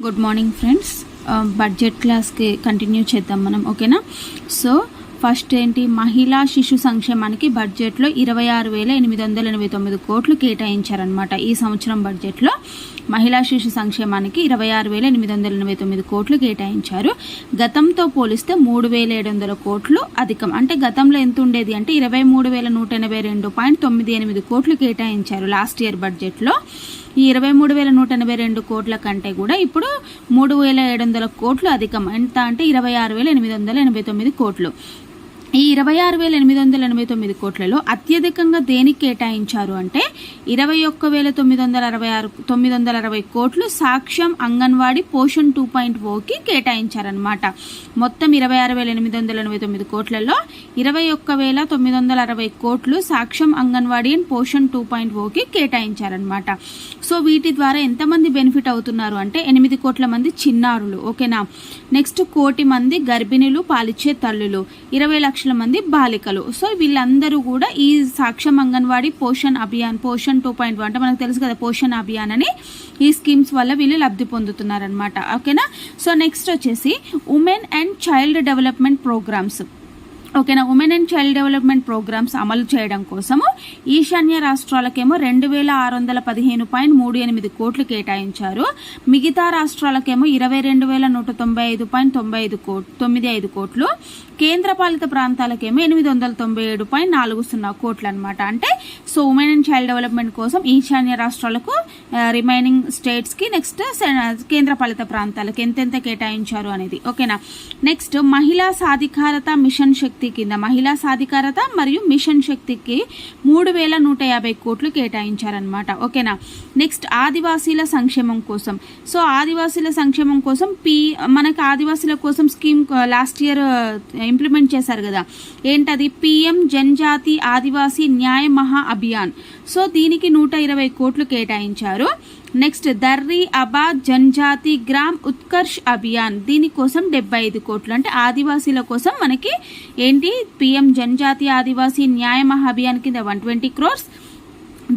Good morning friends budget క్లాస్కి continue చేద్దాం మనం ఓకేనా సో ఫస్ట్ ఏంటి? మహిళా శిశు సంక్షేమానికి బడ్జెట్లో ఇరవై ఆరు వేల ఎనిమిది వందల ఎనభై తొమ్మిది కోట్లు కేటాయించారనమాట ఈ సంవత్సరం బడ్జెట్లో మహిళా శిశు సంక్షేమానికి ఇరవై ఆరు వేల ఎనిమిది వందల ఎనభై తొమ్మిది కోట్లు కేటాయించారు. గతంతో పోలిస్తే మూడు వేల ఏడు వందల కోట్లు అధికం. అంటే గతంలో ఎంత ఉండేది అంటే ఇరవై మూడు వేల నూట ఎనభై రెండు పాయింట్ తొమ్మిది ఎనిమిది కోట్లు కేటాయించారు లాస్ట్ ఇయర్ బడ్జెట్లో ఈ ఇరవై మూడు వేల నూట ఎనభై రెండు కోట్ల కంటే కూడా ఇప్పుడు మూడు వేల ఏడు వందల కోట్లు అధికం. ఎంత అంటే ఇరవై ఆరు వేల ఎనిమిది వందల ఎనభై తొమ్మిది కోట్లు. ఈ ఇరవై ఆరు వేల ఎనిమిది వందల ఎనభై తొమ్మిది కోట్లలో అత్యధికంగా దేనికి కేటాయించారు అంటే ఇరవై ఒక్క వేల తొమ్మిది వందల అరవై ఆరు తొమ్మిది వందల అరవై కోట్లు సాక్ష్యం అంగన్వాడీ పోషన్ టూ పాయింట్ ఓకి కేటాయించారనమాట మొత్తం ఇరవై ఆరు వేల ఎనిమిది వందల ఎనభై తొమ్మిది కోట్లలో ఇరవై ఒక్క వేల తొమ్మిది వందల అరవై కోట్లు సాక్ష్యం Anganwadi and Poshan two point ఓకి కేటాయించారనమాట సో వీటి ద్వారా ఎంతమంది బెనిఫిట్ అవుతున్నారు అంటే ఎనిమిది కోట్ల మంది చిన్నారులు ఓకేనా? నెక్స్ట్ కోటి మంది గర్భిణులు పాలిచ్చే తల్లులు ఇరవై లక్షల మంది బాలికలు. సో వీళ్ళందరూ కూడా ఈ సాక్ష్యం అంగన్వాడీ పోషణ్ అభియాన్ పోషణ్ టూ పాయింట్ అంటే మనకు తెలుసు కదా పోషణ్ అభియాన్ అని ఈ స్కీమ్స్ వల్ల వీళ్ళు లబ్ధి పొందుతున్నారనమాట ఓకేనా? సో నెక్స్ట్ వచ్చేసి women and child development programmes. ఓకేనా women and child development programmes అమలు చేయడం కోసము ఈశాన్య రాష్ట్రాలకేమో రెండు వేల ఆరు వందల పదిహేను పాయింట్ మూడు ఎనిమిది కోట్లు కేటాయించారు. మిగతా రాష్ట్రాలకేమో ఇరవై రెండు వేల నూట తొంభై ఐదు పాయింట్ తొంభై ఐదు కోట్ తొమ్మిది ఐదు కోట్లు. కేంద్రపాలిత ప్రాంతాలకేమో ఎనిమిది వందల తొంభై ఏడు పాయింట్ నాలుగు సున్నా కోట్లు అనమాట అంటే so women and child development కోసం ఈశాన్య రాష్ట్రాలకు uh, రిమైనింగ్ స్టేట్స్కి నెక్స్ట్ uh, కేంద్రపాలిత ప్రాంతాలకు ఎంతెంత కేటాయించారు అనేది. ఓకేనా నెక్స్ట్ మహిళా సాధికారత మిషన్ శక్తి కింద మహిళా సాధికారత మరియు మిషన్ శక్తికి మూడు వేల నూట యాభై కోట్లు కేటాయించారనమాట ఓకేనా? నెక్స్ట్ ఆదివాసీల సంక్షేమం కోసం. సో ఆదివాసీల సంక్షేమం కోసం పి మనకి ఆదివాసీల కోసం స్కీమ్ లాస్ట్ ఇయర్ ఇంప్లిమెంట్ చేశారు కదా. ఏంటది? పిఎం జన్జాతి ఆదివాసీ న్యాయ మహా అభియాన్. సో దీనికి నూట ఇరవై కోట్లు కేటాయించారు. నెక్స్ట్ దర్రి అబాద్ జన్జాతి గ్రామ్ ఉత్కర్ష్ అభియాన్. దీనికోసం డెబ్బై ఐదు కోట్లు. అంటే ఆదివాసీల కోసం మనకి ఏంటి? పిఎం జన్జాతి ఆదివాసీ న్యాయ మహాభియాన్ కింద వన్ ట్వంటీ క్రోర్స్.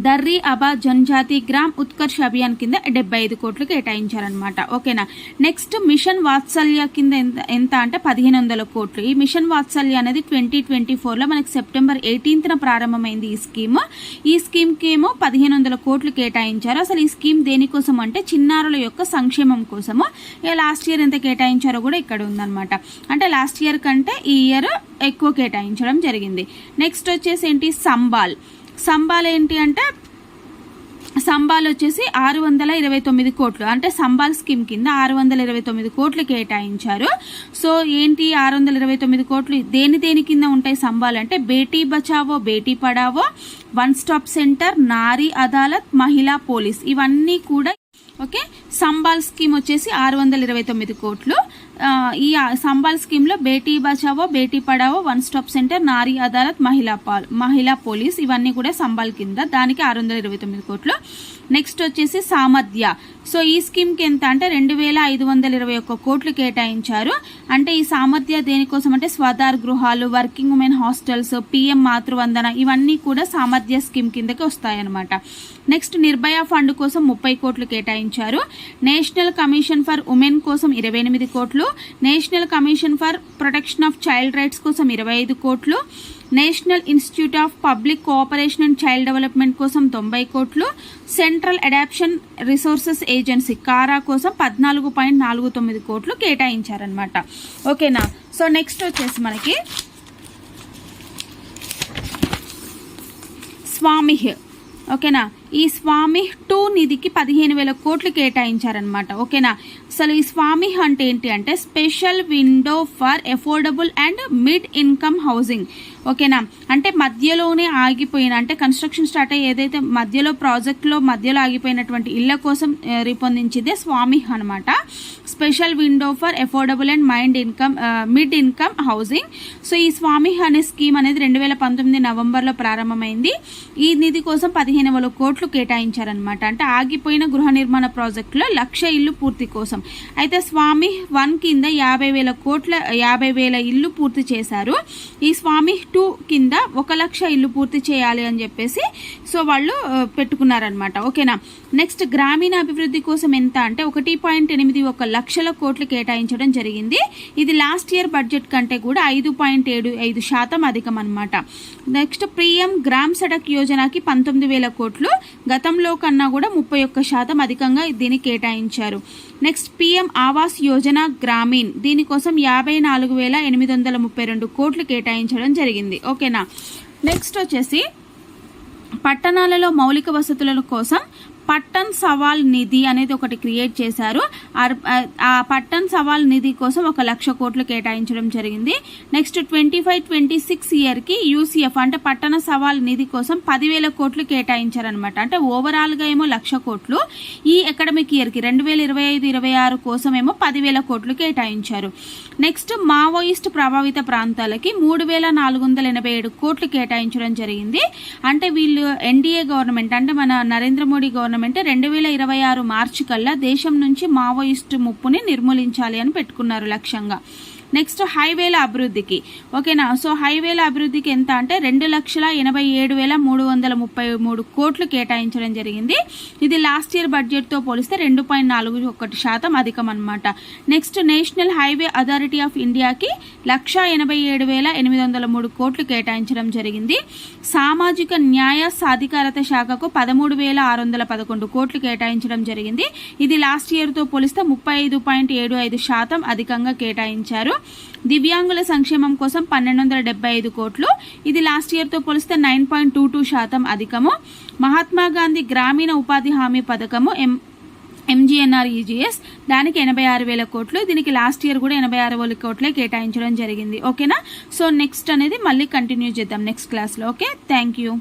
దర్రీ అబా జన్జాతి గ్రామ్ ఉత్కర్ష్ అభియాన్ కింద డెబ్బై ఐదు కోట్లు కేటాయించారనమాట ఓకేనా? నెక్స్ట్ మిషన్ వాత్సల్య కింద ఎంత ఎంత అంటే పదిహేను వందల కోట్లు. ఈ మిషన్ వాత్సల్య అనేది ట్వంటీ ట్వంటీ ఫోర్లో మనకి సెప్టెంబర్ ఎయిటీన్త్న ప్రారంభమైంది ఈ స్కీమ్. ఈ స్కీమ్కి ఏమో పదిహేను వందల కోట్లు కేటాయించారు. అసలు ఈ స్కీమ్ దేనికోసం అంటే చిన్నారుల యొక్క సంక్షేమం కోసము ఇక లాస్ట్ ఇయర్ ఎంత కేటాయించారో కూడా ఇక్కడ ఉందన్నమాట. అంటే లాస్ట్ ఇయర్ కంటే ఈ ఇయర్ ఎక్కువ కేటాయించడం జరిగింది. నెక్స్ట్ వచ్చేసి ఏంటి? సంబాల్. సంబాల్ ఏంటి అంటే సంబాల్ వచ్చేసి ఆరు వందల ఇరవై తొమ్మిది కోట్లు. అంటే సంబాల్ స్కీమ్ కింద ఆరు వందల ఇరవై తొమ్మిది కోట్లు కేటాయించారు. సో ఏంటి ఆరు వందల ఇరవై తొమ్మిది కోట్లు? దేని దేని కింద ఉంటాయి సంబాల్ అంటే Beti Bachao Beti Padhao one stop centre Nari Adalat Mahila police. ఇవన్నీ కూడా ఓకే సంబాల్ స్కీమ్ వచ్చేసి ఆరు వందల ఇరవై తొమ్మిది కోట్లు. ఈ సంబాల్ స్కీమ్లో Beti Bachao Beti Padhao one stop centre Nari Adalat Mahila Paul మహిళా పోలీస్ ఇవన్నీ కూడా సంబాల్ కింద దానికి ఆరు వందల ఇరవై తొమ్మిది కోట్లు. నెక్స్ట్ వచ్చేసి సామర్థ్య సో ఈ స్కీమ్కి ఎంత అంటే రెండు వేల ఐదు వందల ఇరవై ఒక్క కోట్లు కేటాయించారు. అంటే ఈ సామర్థ్య దేనికోసం అంటే స్వదార్ గృహాలు working women hostels PM Matruvandana ఇవన్నీ కూడా సామర్థ్య స్కీమ్ కిందకి వస్తాయన్నమాట. నెక్స్ట్ నిర్భయ ఫండ్ కోసం ముప్పై కోట్లు కేటాయించారు. నేషనల్ కమిషన్ ఫర్ ఉమెన్ కోసం ఇరవై ఎనిమిది కోట్లు. National commission for protection of child rights కోసం ఇరవై ఐదు కోట్లు national institute of public cooperation and child development కోసం తొంభై కోట్లు సెంట్రల్ అడాప్షన్ రిసోర్సెస్ ఏజెన్సీ కారా కోసం పద్నాలుగు పాయింట్ నాలుగు తొమ్మిది కోట్లు కేటాయించారనమాట ఓకేనా? సో నెక్స్ట్ వచ్చేసి మనకి స్వామిహ్ ఓకేనా? ఈ స్వామి టూ నిధికి పదిహేను వేల కోట్లు కేటాయించారనమాట ఓకేనా? అసలు ఈ స్వామి అంటే ఏంటి అంటే special window for affordable and mid income housing. ఓకేనా? అంటే మధ్యలోనే ఆగిపోయిన అంటే కన్స్ట్రక్షన్ స్టార్ట్ అయ్యి ఏదైతే మధ్యలో ప్రాజెక్ట్లో మధ్యలో ఆగిపోయినటువంటి ఇళ్ళ కోసం రూపొందించిందే స్వామి అనమాట special window for affordable and mind income mid income housing. So ఈ స్వామి అనే స్కీమ్ అనేది రెండు వేల పంతొమ్మిది నవంబర్లో ప్రారంభమైంది. ఈ నిధి కోసం పదిహేను వేల కోట్లు కేటాయించారనమాట అంటే ఆగిపోయిన గృహ నిర్మాణ ప్రాజెక్టులో లక్ష ఇల్లు పూర్తి కోసం. అయితే స్వామి వన్ కింద యాభై వేల కోట్ల యాభై వేల ఇల్లు పూర్తి చేశారు. ఈ స్వామి టూ కింద ఒక లక్ష ఇల్లు పూర్తి చేయాలి అని చెప్పేసి సో వాళ్ళు పెట్టుకున్నారనమాట ఓకేనా? నెక్స్ట్ గ్రామీణ అభివృద్ధి కోసం ఎంత అంటే ఒకటి పాయింట్ ఎనిమిది ఒక లక్షల కోట్లు కేటాయించడం జరిగింది. ఇది లాస్ట్ ఇయర్ బడ్జెట్ కంటే కూడా ఐదు పాయింట్ ఏడు ఐదు శాతం అధికం అనమాట నెక్స్ట్ ప్రియం గ్రామ్ సడక్ యోజనకి పంతొమ్మిది వేల కోట్లు గతంలో కన్నా కూడా ముప్పై ఒక్క శాతం అధికంగా దీన్ని కేటాయించారు. Next PM Awas Yojana Gramin. దీనికోసం యాభై నాలుగు వేల ఎనిమిది వందల ముప్పై రెండు కోట్లు కేటాయించడం జరిగింది. ఓకేనా? నెక్స్ట్ వచ్చేసి పట్టణాలలో మౌలిక వసతుల కోసం పట్టణ్ సవాల్ నిధి అనేది ఒకటి క్రియేట్ చేశారు. అర్- ఆ పట్టణ్ సవాల్ నిధి కోసం ఒక లక్ష కోట్లు కేటాయించడం జరిగింది. Next twenty five twenty six ఇయర్కి యూసీఎఫ్ అంటే పట్టణ సవాల్ నిధి కోసం పదివేల కోట్లు కేటాయించారనమాట అంటే ఓవరాల్గా ఏమో లక్ష కోట్లు. ఈ అకాడమిక్ ఇయర్కి రెండు వేల ఇరవై ఐదు ఇరవై ఆరు కోసం ఏమో పదివేల కోట్లు కేటాయించారు. నెక్స్ట్ మావోయిస్ట్ ప్రభావిత ప్రాంతాలకి మూడు వేల నాలుగు వందల ఎనభై ఏడు కోట్లు కేటాయించడం జరిగింది. అంటే వీళ్ళు ఎన్డీఏ గవర్నమెంట్ అంటే మన నరేంద్ర మోడీ గవర్నమెంట్ రెండు వేల ఇరవై ఆరు మార్చి కల్లా దేశం నుంచి మావోయిస్ట్ ముప్పుని నిర్మూలించాలి అని పెట్టుకున్నారు లక్ష్యంగా. నెక్స్ట్ హైవేల అభివృద్ధికి. ఓకేనా? సో హైవేల అభివృద్ధికి ఎంత అంటే రెండు లక్షల ఎనభై ఏడు వేల మూడు వందల ముప్పై మూడు కోట్లు కేటాయించడం జరిగింది. ఇది లాస్ట్ ఇయర్ బడ్జెట్తో పోలిస్తే రెండు పాయింట్ నాలుగు ఒకటి శాతం అధికం అనమాట next national highway authority of ఇండియాకి లక్ష ఎనభై ఏడు వేల ఎనిమిది వందల మూడు కోట్లు కేటాయించడం జరిగింది. సామాజిక న్యాయ సాధికారత శాఖకు పదమూడు వేల ఆరు వందల పదకొండు కోట్లు కేటాయించడం జరిగింది. ఇది లాస్ట్ ఇయర్తో పోలిస్తే ముప్పై ఐదు పాయింట్ ఏడు ఐదు శాతం అధికంగా కేటాయించారు. దివ్యాంగుల సంక్షేమం కోసం పన్నెండు వందల డెబ్బై ఐదు కోట్లు. ఇది లాస్ట్ ఇయర్తో పోలిస్తే నైన్ పాయింట్ టూ టూ శాతం అధికము. మహాత్మా గాంధీ గ్రామీణ ఉపాధి హామీ పథకము ఎం ఎంజీఎన్ఆర్ ఈజీఎస్ దానికి ఎనభై ఆరు వేల కోట్లు. దీనికి లాస్ట్ ఇయర్ కూడా ఎనభై ఆరు వేల కోట్లే కేటాయించడం జరిగింది. ఓకేనా? సో నెక్స్ట్ అనేది మళ్ళీ కంటిన్యూ చేద్దాం నెక్స్ట్ క్లాస్లో. ఓకే? Thank you.